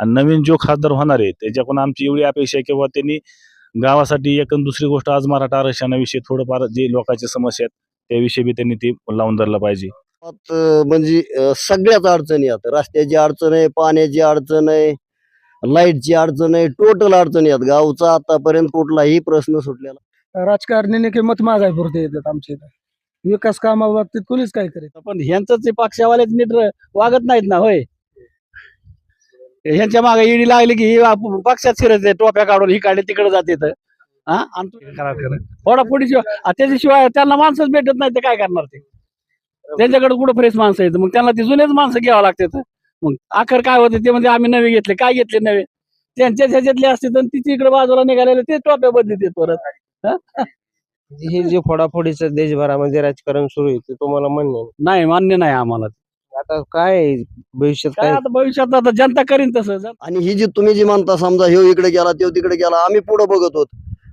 आणि नवीन जो खासदार होणार आहे त्याच्याकडून आमची एवढी अपेक्षा आहे किंवा त्यांनी गावासाठी एक दुसरी गोष्ट आज मराठा आरक्षणाविषयी थोडंफार जे लोकांची समस्या आहेत त्याविषयी बी त्यांनी ती लावून धरलं पाहिजे. म्हणजे सगळ्याच अडचणी आहेत. रस्त्याची अडचण आहे पाण्याची अडचण आहे लाईटची अडचण आहे टोटल अडचणी आहेत. गावचा आतापर्यंत कुठलाही प्रश्न सुटलेला राजकारणी की मत मागाय पुरते येतात आमच्या इथं. विकास कामाबाबतीत कोणीच काय करीत पण ह्यांचंच पक्षावालेच नीट वागत नाहीत ना होय? ह्यांच्या मागे ईडी लागली की ही आप- पक्षात शिरत टोप्या काढून ही काढले तिकडे जाते तर हा? आणि तू- खराब खरं. फोडाफोडी शिवाय त्याच्याशिवाय त्यांना माणसंच भेटत नाही ते काय करणार ते? त्यांच्याकडे कुठं फ्रेश माणसं आहेत? मग त्यांना ती जुनेच माणसं घ्यावं लागतात मग अखेर काय होते ते म्हणजे आम्ही नवे घेतले काय घेतले नवे? त्यांच्या ह्याच्यातले असते तर तिची इकडे बाजूला निघालेले ते टोप्या बदलते परत हा? हे जे फोडाफोडीचं देशभरामध्ये राजकारण सुरू आहे ते तुम्हाला मान्य नाही. नाही मान्य नाही आम्हाला. आता काय? भविष्यात काय काय? आता भविष्यात आता जनता करीन तसं आणि ही जी तुम्ही जी म्हणता समजा ह्यो इकडे गेला तो तिकडे गेला आम्ही पुढे बघत होत.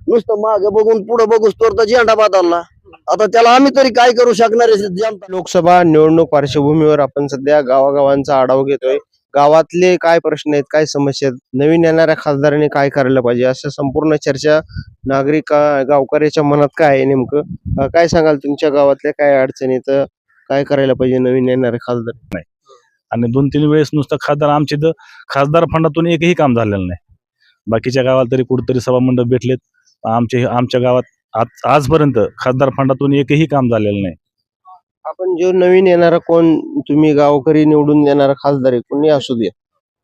नुसतं मागे बघून पुढे बघूस तर तर झेंडा बदलला आता त्याला आम्ही तरी काय करू शकणार आहे जनता? लोकसभा निवडणूक पार्श्वभूमीवर आपण सध्या गावागावांचा आढावा घेतोय. गावातले काय प्रश्न आहेत काय समस्या आहेत? नवीन येणाऱ्या खासदारांनी काय करायला पाहिजे? असं संपूर्ण चर्चा नागरिक अं, गावकऱ्याच्या मनात काय आहे नेमकं? अं, काय सांगाल तुमच्या गावातल्या काय अडचणी तर काय करायला पाहिजे? नवीन येणारे खासदार? आणि दोन तीन वेळेस नुसतं खासदार आमचे तर खासदार फंडातून एकही काम झालेलं नाही. बाकीच्या गावाला तरी कुठेतरी सभामंडप भेटलेत. आमचे आमच्या गावात आज आजपर्यंत खासदार फंडातून एकही काम झालेलं नाही. आपण जो नवीन येणारा कोण तुम्ही गावकरी निवडून देणारा खासदार आहे कोणी असू दे.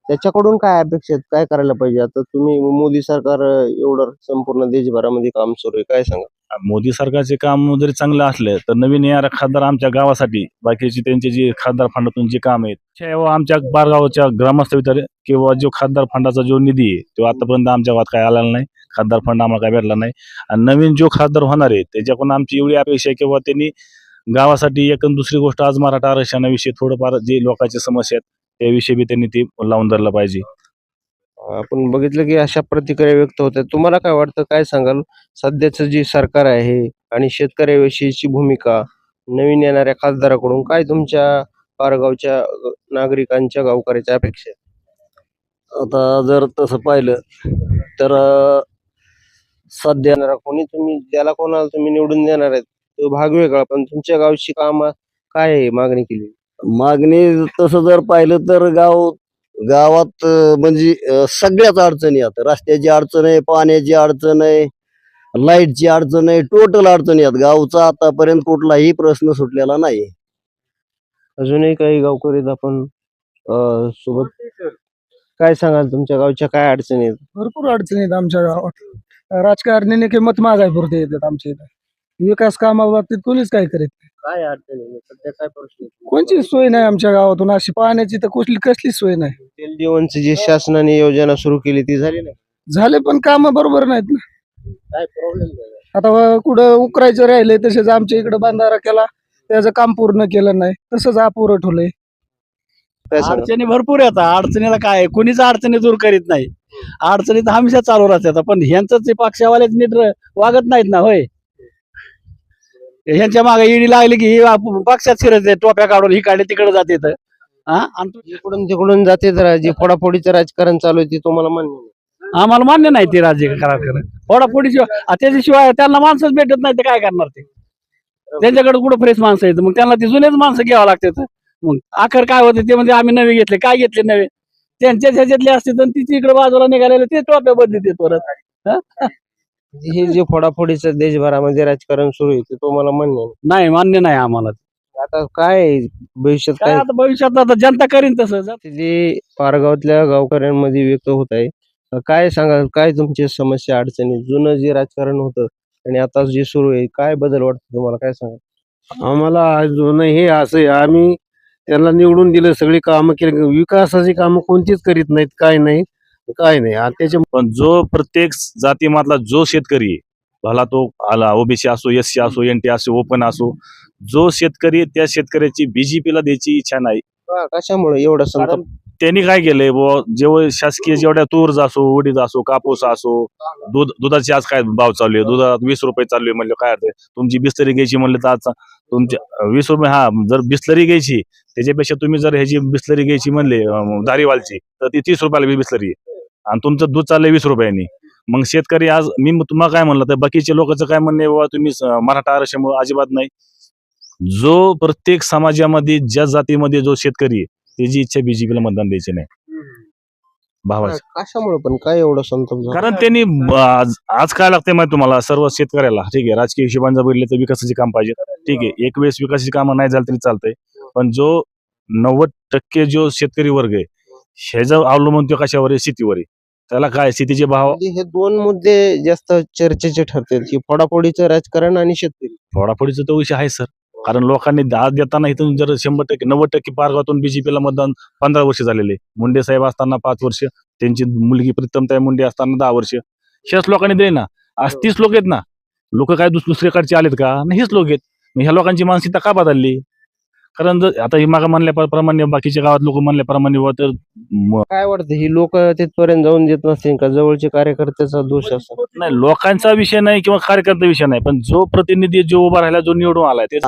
त्याच्याकडून काय अपेक्षा आहेत? काय करायला पाहिजे? आता तुम्ही मोदी सरकार एवढं संपूर्ण देशभरामध्ये काम सुरू आहे. काय सांगा मोदी सरकारचे काम जरी चांगलं असलं तर नवीन येणारा खासदार आमच्या गावासाठी बाकीचे त्यांचे जे खासदार फंडातून जे काम आहेत आमच्या बारगावच्या ग्रामस्थ वितर किंवा जो खासदार फंडाचा जो निधी आहे तो आतापर्यंत आमच्या गावात काय आलेला नाही. खासदार फंड आम्हाला काय भेटला नाही. आणि नवीन जो खासदार होणार आहे त्याच्याकडून आमची एवढी अपेक्षा आहे किंवा त्यांनी गावासाठी एक दुसरी गोष्ट आज मराठा आरक्षणाविषयी थोडंफार जे लोकांची समस्या आहेत त्याविषयी बी त्यांनी ती लावून धरलं पाहिजे. आपण बघितलं की अशा प्रतिक्रिया व्यक्त होत आहेत तुम्हाला काय वाटतं? काय सांगाल? सध्याचं जे सरकार आहे आणि शेतकऱ्याविषयीची भूमिका नवीन येणाऱ्या खासदाराकडून काय तुमच्या पारगावच्या नागरिकांच्या गावकऱ्याच्या अपेक्षा? आता जर तसं पाहिलं तर सध्या देणारा कोणी तुम्ही ज्याला कोणाला तुम्ही निवडून देणार आहेत तो भाग वेगळा पण तुमच्या गावची काम काय आहे मागणी केली? मागणी तसं जर पाहिलं तर गाव गावात म्हणजे सगळ्याच अडचणी आहेत. रस्त्याची अडचण आहे पाण्याची अडचण आहे लाईटची अडचण आहे टोटल अडचणी आहेत. गावचा आतापर्यंत कुठलाही प्रश्न सुटलेला नाही. अजूनही काही गावकरी आपण अ, सोबत. काय सांगाल तुमच्या गावच्या काय अडचणी आहेत? भरपूर अडचणी आहेत आमच्या गावात. राजकारणी की मत मागाय पुरते येतात आमच्या इथं. विकास कामाबाबतीत कोणीच काय करीत नाही. काय अडचणी सध्या काय प्रश्न कोणचीच सोय नाही आमच्या गावातून. अशी पाण्याची तर कुठली कसलीच सोय नाही. तेल जीवनची जी शासनाने योजना सुरू केली ती झाली नाही? झाले पण काम बरोबर नाहीत ना. काय प्रॉब्लेम आता कुठं उकरायचं राहिले तसेच आमच्या इकडे बांधारा केला त्याचं काम पूर्ण केलं नाही तसंच अपुरं ठेवलंय सांगा? अडचणी भरपूर येतात अडचणीला काय आहे? कुणीच अडचणी दूर करीत नाही. अडचणी तर हमेशा चालू राहतात पण ह्यांचंच पक्षावालेच नीट र- वागत नाहीत ना होय. ह्यांच्या मागे ईडी लागली की ही आप- पक्षात शिरत टोप्या काढून ही काढले तिकडे जाते तर तू- इकडून तिकडून जाते तर जे फोडाफोडीचं राजकारण चालू आहे ते तुम्हाला मान्य नाही. आम्हाला मान्य नाही ते राज्य खराब करणं फोडाफोडी शिवाय त्याच्याशिवाय त्यांना माणसंच भेटत नाही ते काय करणार ते? त्यांच्याकडे कुठं फ्रेश माणसं आहेत? मग त्यांना ती जुनेच माणसं घ्यावं लागतात मग अखेर काय होते ते म्हणजे आम्ही नवे घेतले काय घेतले नवे? त्यांच्याच ह्याच्यातले असते तर तिची इकडे बाजूला निघालेले ते टोप्या बदलते परत हा? जे फोडाफोडीचं देशभरामध्ये राजकारण सुरू आहे ते तुम्हाला मान्य नाही मान्य नाही आम्हाला. आता काय? भविष्यात काय काय? आता भविष्यात आता जनता करीन तसं जे पारगावातल्या गावकऱ्यांमध्ये व्यक्त होत आहे. काय सांगाल? काय तुमची समस्या अडचणी? जुनं जे राजकारण होतं आणि आता जे सुरू आहे काय बदल वाटतो तुम्हाला? काय सांगा आम्हाला अजून हे असं आहे, आम्ही त्यांना निवडून दिलं सगळी कामं केली. विकासाची कामं कोणतीच करीत नाहीत काय नाही काय नाही. आणि त्याच्या पण जो प्रत्येक जातीमधला जो शेतकरी आहे, भला तो आला ओबीसी असो एस सी असो एन टी असो ओपन असो जो शेतकरी त्या शेतकऱ्याची बीजेपीला द्यायची इच्छा नाही. का- कशामुळे? एवढं कारण त्यांनी काय केलंय बुवा जेव्हा शासकीय जेवढ्या तूर असो उडीद असो कापूस असो दूध दुधाचे आज काय भाव चालू आहे? दुधात वीस रुपये चालू आहे म्हणलं काय अर्थ आहे? तुमची बिस्लरी घ्यायची म्हणलं तर आज तुमच्या वीस रुपये हा जर बिस्लरी घ्यायची त्याच्यापेक्षा तुम्ही जर ह्याची बिस्लरी घ्यायची म्हणले अं, दारीवालची तर ती तीस रुपयाला बिस्लरी आहे. आणि तुमचं दूध चाललंय वीस रुपयांनी. मग शेतकरी आज मी तुम्हाला काय म्हणलं तर बाकीच्या लोकांचं काय म्हणणं आहे बाबा तुम्ही मराठा आरक्षण अजिबात नाही. जो प्रत्येक समाजामध्ये ज्या जातीमध्ये जो शेतकरी आहे त्याची इच्छा बीजेपीला मतदान द्यायची नाही. कशामुळे पण? काय एवढं संताप? कारण त्यांनी आज काय लागते माहिती तुम्हाला? सर्व शेतकऱ्याला. ठीक आहे राजकीय हिशोबाने जर बघितलं तर विकासाची काम पाहिजे ठीक आहे एक वेळेस विकासाची कामं नाही झाली तरी चालतंय. पण जो नव्वद टक्के जो शेतकरी वर्ग आहे ह्याचा अवलंबून तो कशावर आहे? शेतीवर आहे. त्याला काय शेतीचे भाव? म्हणजे हे दोन मुद्दे जास्त चर्चेचे ठरतील की फोडाफोडीचं राजकारण आणि शेतकरी. फोडाफोडीचा तो विषय आहे सर कारण लोकांनी आज देताना इथून जर शंभर टक्के नव्वद टक्के पारगावातून बीजेपीला मतदान पंधरा वर्ष झालेले. मुंडे साहेब असताना पाच वर्ष त्यांची मुलगी प्रीतमताई मुंडे असताना दहा वर्ष. ह्याच लोकांनी दिले ना. आज तीस लोक आहेत ना. लोक काय दुस- दुसरीकडचे आलेत का? नाही हेच लोक आहेत. मग ह्या लोकांची मानसिकता का बदलली? कारण जर आता ही मागा म्हणल्याप्रमाणे बाकीच्या गावात लोक म्हणल्याप्रमाणे बुवा तर म- काय वाटतं ही लोक तिथपर्यंत जाऊन देत नसतील का? जवळचे कार्यकर्त्याचा दोष असतो नाही लोकांचा विषय नाही किंवा कार्यकर्ता विषय नाही पण जो प्रतिनिधी जो उभा राहिला जो निवडून आलाय ते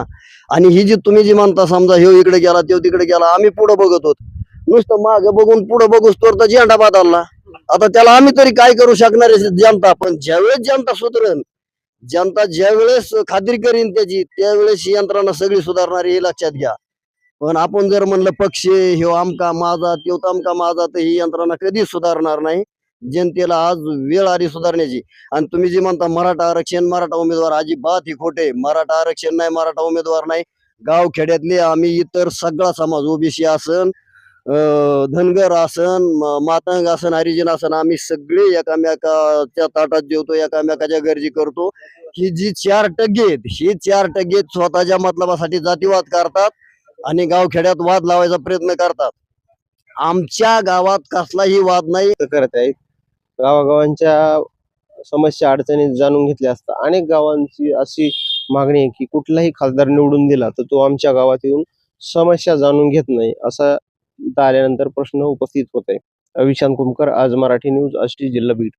आणि ही जी तुम्ही जी म्हणता समजा ह्यो इकडे गेला त्यो तिकडे गेला आम्ही पुढे बघत होत. नुसतं मागे बघून पुढे बघूस तर तर झेंडा बदलला आता त्याला आम्ही तरी काय करू शकणार आहे जनता? पण ज्यावेळेस जनता सुधरण जनता ज्यावेळेस खात्री करीन त्याची त्यावेळेस ही यंत्रणा सगळी सुधारणार हे लक्षात घ्या. पण आपण जर म्हणलं पक्ष ह्यो आमका माझा त्यो आमका माझा तर ही यंत्रणा कधीच सुधारणार नाही. जनतेला आज वेळ आली सुधारण्याची. आणि तुम्ही जे म्हणता मराठा आरक्षण मराठा उमेदवार अजिबात ही खोटे. मराठा आरक्षण नाही मराठा उमेदवार नाही. गाव खेड्यातले आम्ही इतर सगळा समाज ओबीसी असन धनगर आसन मातंग आसन हरिजन आसन आम्ही सगळे एकामेकाच्या ताटात जेवतो एकामेकाच्या गरजी करतो. ही जी चार टग्गे आहेत ही चार टग्गे स्वतःच्या मतलबासाठी जातीवाद करतात आणि गावखेड्यात वाद लावायचा प्रयत्न करतात. आमच्या गावात कसलाही वाद नाही. करत आहेत. गावागावांच्या समस्या अडचणी जाणून घेतल्या असतात अनेक गावांची अशी मागणी आहे की कुठलाही खासदार निवडून दिला तर तो आमच्या गावात येऊन समस्या जाणून घेत नाही असा इथं आल्यानंतर प्रश्न उपस्थित होत आहे. विशांत कुमकर आज मराठी न्यूज आष्टी जिल्हा बीड.